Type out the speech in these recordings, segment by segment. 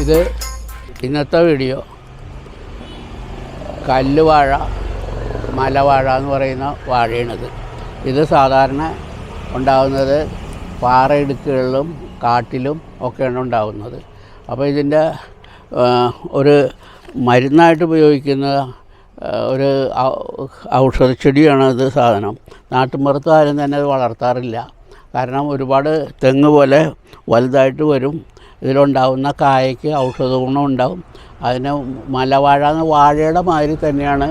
ഇത് ഇന്നത്തെ വീഡിയോ. കല്ലുവാഴ മലവാഴ എന്ന് പറയുന്ന വാഴയാണിത്. ഇത് സാധാരണ ഉണ്ടാകുന്നത് പാറയിടുക്കുകളിലും കാട്ടിലും ഒക്കെയാണ് ഉണ്ടാകുന്നത്. അപ്പോൾ ഇതിന്റെ ഒരു മരുന്നായിട്ട് ഉപയോഗിക്കുന്ന ഒരു ഔഷധ ചെടിയാണ് ഇത് സാധനം. നാട്ടുമ്പുറത്ത് ആരും തന്നെ അത് വളർത്താറില്ല. കാരണം ഒരുപാട് തെങ്ങ് പോലെ വലുതായിട്ട് വരും. ഇതിലുണ്ടാവുന്ന കായയ്ക്ക് ഔഷധ ഗുണം ഉണ്ടാവും. അതിന് മലവാഴ എന്ന വാഴയുടെ മാതിരി തന്നെയാണ്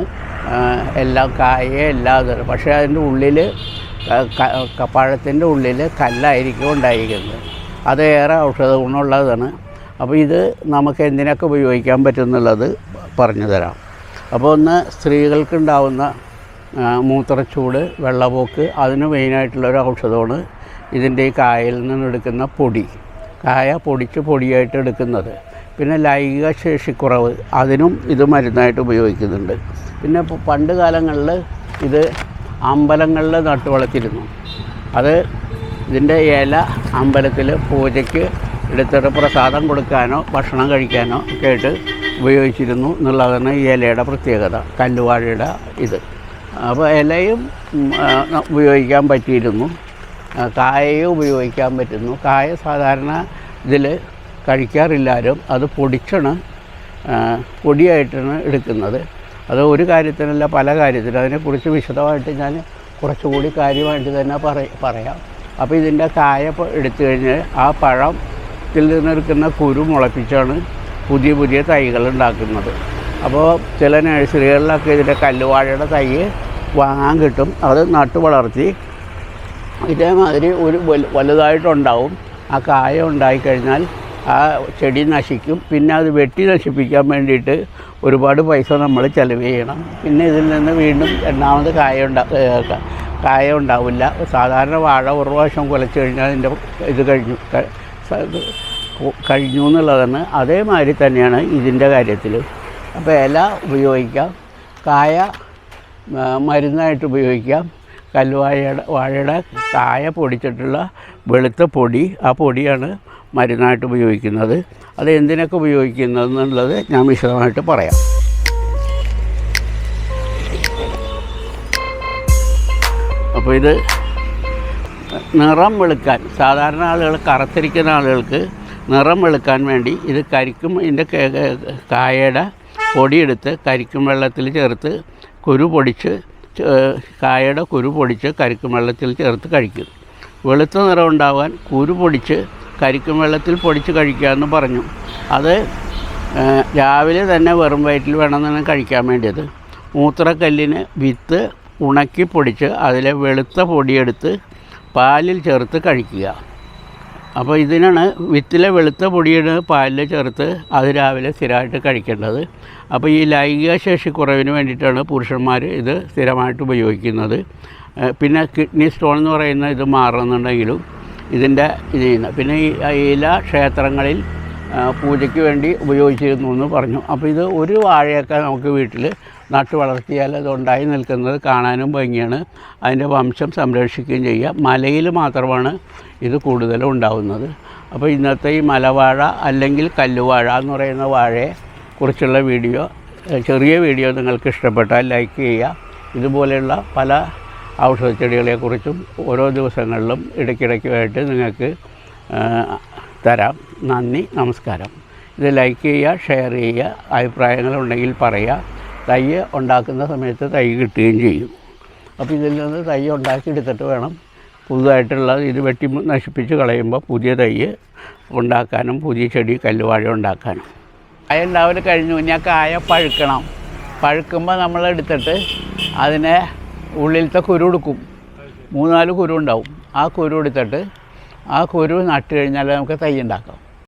എല്ലാം കായ എല്ലാം പക്ഷേ അതിന്റെ ഉള്ളിൽ കപ്പാഴത്തിന്റെ ഉള്ളിൽ കല്ലായിരിക്കും ഉണ്ടായിരിക്കുന്നത്. അതേറെ ഔഷധ ഗുണമുള്ളതാണ് അപ്പോൾ ഇത് നമുക്ക് എന്തിനൊക്കെ ഉപയോഗിക്കാൻ പറ്റുന്നുള്ളത് പറഞ്ഞു തരാം അപ്പോൾ ഒന്ന് സ്ത്രീകൾക്കുണ്ടാവുന്ന മൂത്രച്ചൂട് വെള്ളപോക്ക് അതിന് മെയിനായിട്ടുള്ളൊരു ഔഷധമാണ് ഇതിന്റെ ഈ കായയിൽ നിന്നെടുക്കുന്ന പൊടി. കായ പൊടിച്ച് പൊടിയായിട്ട് എടുക്കുന്നത്. പിന്നെ ലൈംഗിക ശേഷിക്കുറവ് അതിനും ഇത് മരുന്നായിട്ട് ഉപയോഗിക്കുന്നുണ്ട്. പിന്നെ പണ്ട് കാലങ്ങളിൽ ഇത് അമ്പലങ്ങളിൽ നട്ടു വളർത്തിയിരുന്നു അത് ഇതിന്റെ ഇല അമ്പലത്തിൽ പൂജയ്ക്ക് എടുത്തിട്ട് പ്രസാദം കൊടുക്കാനോ ഭക്ഷണം കഴിക്കാനോ ഒക്കെ ആയിട്ട് ഉപയോഗിച്ചിരുന്നു എന്നുള്ളതാണ് ഈ ഇലയുടെ പ്രത്യേകത കല്ലുവാഴയുടെ ഇത്. അപ്പോൾ ഇലയും ഉപയോഗിക്കാൻ പറ്റിയിരുന്നു. കായയും ഉപയോഗിക്കാൻ പറ്റുന്നു. കായ സാധാരണ ഇതിൽ കഴിക്കാറില്ലാരും അത് പൊടിച്ചാണ് പൊടിയായിട്ടാണ് എടുക്കുന്നത്. അത് ഒരു കാര്യത്തിനല്ല പല കാര്യത്തിനും. അതിനെക്കുറിച്ച് വിശദമായിട്ട് ഞാൻ കുറച്ചുകൂടി കാര്യമായിട്ട് തന്നെ പറയാം. അപ്പോൾ ഇതിന്റെ കായ എടുത്തു കഴിഞ്ഞാൽ ആ പഴത്തിൽ നിന്നെടുക്കുന്ന കുരു മുളപ്പിച്ചാണ് പുതിയ പുതിയ തൈകൾ ഉണ്ടാക്കുന്നത്. അപ്പോൾ ചില നഴ്സറികളിലൊക്കെ ഇതിന്റെ കല്ലുവാഴയുടെ തൈ വാങ്ങാൻ കിട്ടും. അത് നട്ടു വളർത്തി ഇതേമാതിരി ഒരു വൽ വലുതായിട്ടുണ്ടാവും. ആ കായ ഉണ്ടായിക്കഴിഞ്ഞാൽ ആ ചെടി നശിക്കും. പിന്നെ അത് വെട്ടി നശിപ്പിക്കാൻ വേണ്ടിയിട്ട് ഒരുപാട് പൈസ നമ്മൾ ചിലവ് ചെയ്യണം. പിന്നെ ഇതിൽ നിന്ന് വീണ്ടും രണ്ടാമത് കായ ഉണ്ടാ കായ ഉണ്ടാവില്ല. സാധാരണ വാഴ ഒരു പ്രാവശ്യം കുലച്ച് കഴിഞ്ഞാൽ അതിന്റെ ഇത് കഴിഞ്ഞു. കഴിഞ്ഞു എന്നുള്ളതാണ്. അതേമാതിരി തന്നെയാണ് ഇതിന്റെ കാര്യത്തിൽ അപ്പോൾ ഇല ഉപയോഗിക്കാം. കായ മരുന്നായിട്ട് ഉപയോഗിക്കാം. കല്ലുവാഴയുടെ വാഴയുടെ കായ പൊടിച്ചിട്ടുള്ള വെളുത്ത പൊടി ആ പൊടിയാണ് മരുന്നായിട്ട് ഉപയോഗിക്കുന്നത്. അത് എന്തിനൊക്കെ ഉപയോഗിക്കുന്നത് എന്നുള്ളത് ഞാൻ വിശദമായിട്ട് പറയാം. അപ്പോൾ ഇത് നിറം വെളുക്കാൻ സാധാരണ ആളുകൾ കറുത്തിരിക്കുന്ന ആളുകൾക്ക് നിറം വെളുക്കാൻ വേണ്ടി ഇത് കരിക്കും ഇതിന്റെ കായയുടെ പൊടിയെടുത്ത് കരിക്കും വെള്ളത്തിൽ ചേർത്ത് കുരു പൊടിച്ച് കായയുടെ കുരു പൊടിച്ച് കരിക്കും വെള്ളത്തിൽ ചേർത്ത് കഴിക്കും. വെളുത്ത നിറം ഉണ്ടാവാൻ കുരു പൊടിച്ച് കരിക്കും വെള്ളത്തിൽ പൊടിച്ച് കഴിക്കുക എന്ന് പറഞ്ഞു. അത് രാവിലെ തന്നെ വെറും വയറ്റിൽ വേണം വേണമെന്നാണ് കഴിക്കാൻ വേണ്ടിയത്. മൂത്രക്കല്ലിന് വിത്ത് ഉണക്കി പൊടിച്ച് അതിലെ വെളുത്ത പൊടിയെടുത്ത് പാലിൽ ചേർത്ത് കഴിക്കുക. അപ്പോൾ ഇതിനാണ് വിത്തിലെ വെളുത്ത പൊടിയാണ് പാലിൽ ചേർത്ത് അത് രാവിലെ സ്ഥിരമായിട്ട് കഴിക്കേണ്ടത്. അപ്പോൾ ഈ ലൈംഗിക ശേഷി കുറവിന് വേണ്ടിയിട്ടാണ് പുരുഷന്മാർ ഇത് സ്ഥിരമായിട്ട് ഉപയോഗിക്കുന്നത്. പിന്നെ കിഡ്നി സ്റ്റോൺ എന്ന് പറയുന്ന ഇത് മാറുന്നുണ്ടെങ്കിലും ഇതിന്റെ ഇത് ചെയ്യുന്ന പിന്നെ ഈ ഇല ക്ഷേത്രങ്ങളിൽ പൂജയ്ക്ക് വേണ്ടി ഉപയോഗിച്ചിരുന്നു എന്ന് പറഞ്ഞു. അപ്പോൾ ഇത് ഒരു വാഴയൊക്കെ നമുക്ക് വീട്ടിൽ നട്ടു വളർത്തിയാൽ അത് ഉണ്ടായി നിൽക്കുന്നത് കാണാനും ഭംഗിയാണ്. അതിന്റെ വംശം സംരക്ഷിക്കുകയും ചെയ്യുക. മലയിൽ മാത്രമാണ് ഇത് കൂടുതലും ഉണ്ടാവുന്നത്. അപ്പോൾ ഇന്നത്തെ ഈ മലവാഴ അല്ലെങ്കിൽ കല്ലുവാഴ എന്ന് പറയുന്ന വാഴയെ കുറിച്ചുള്ള വീഡിയോ ചെറിയ വീഡിയോ നിങ്ങൾക്ക് ഇഷ്ടപ്പെട്ടാൽ ലൈക്ക് ചെയ്യുക. ഇതുപോലെയുള്ള പല ഔഷധച്ചെടികളെക്കുറിച്ചും ഓരോ ദിവസങ്ങളിലും ഇടയ്ക്കിടയ്ക്കുമായിട്ട് നിങ്ങൾക്ക് തരാം. നന്ദി നമസ്കാരം. ഇത് ലൈക്ക് ചെയ്യുക ഷെയർ ചെയ്യുക അഭിപ്രായങ്ങളുണ്ടെങ്കിൽ പറയുക. തൈ ഉണ്ടാക്കുന്ന സമയത്ത് തൈ കിട്ടുകയും ചെയ്യും. അപ്പോൾ ഇതിൽ നിന്ന് തൈ ഉണ്ടാക്കിയെടുത്തിട്ട് വേണം പുതുതായിട്ടുള്ള ഇത് വെട്ടി നശിപ്പിച്ച് കളയുമ്പോൾ പുതിയ തൈ ഉണ്ടാക്കാനും പുതിയ ചെടി കല്ലുവാഴ ഉണ്ടാക്കാനും. കായ ഉണ്ടാവൽ കഴിഞ്ഞു ആ കായ പഴുക്കണം. പഴുക്കുമ്പോൾ നമ്മൾ എടുത്തിട്ട് അതിനെ ഉള്ളിലത്തെ കുരു എടുക്കും. മൂന്നാൽ കുരു ഉണ്ടാവും. ആ കുരു എടുത്തിട്ട് ആ കുരു നട്ട് കഴിഞ്ഞാൽ നമുക്ക് തൈ ഉണ്ടാക്കാം.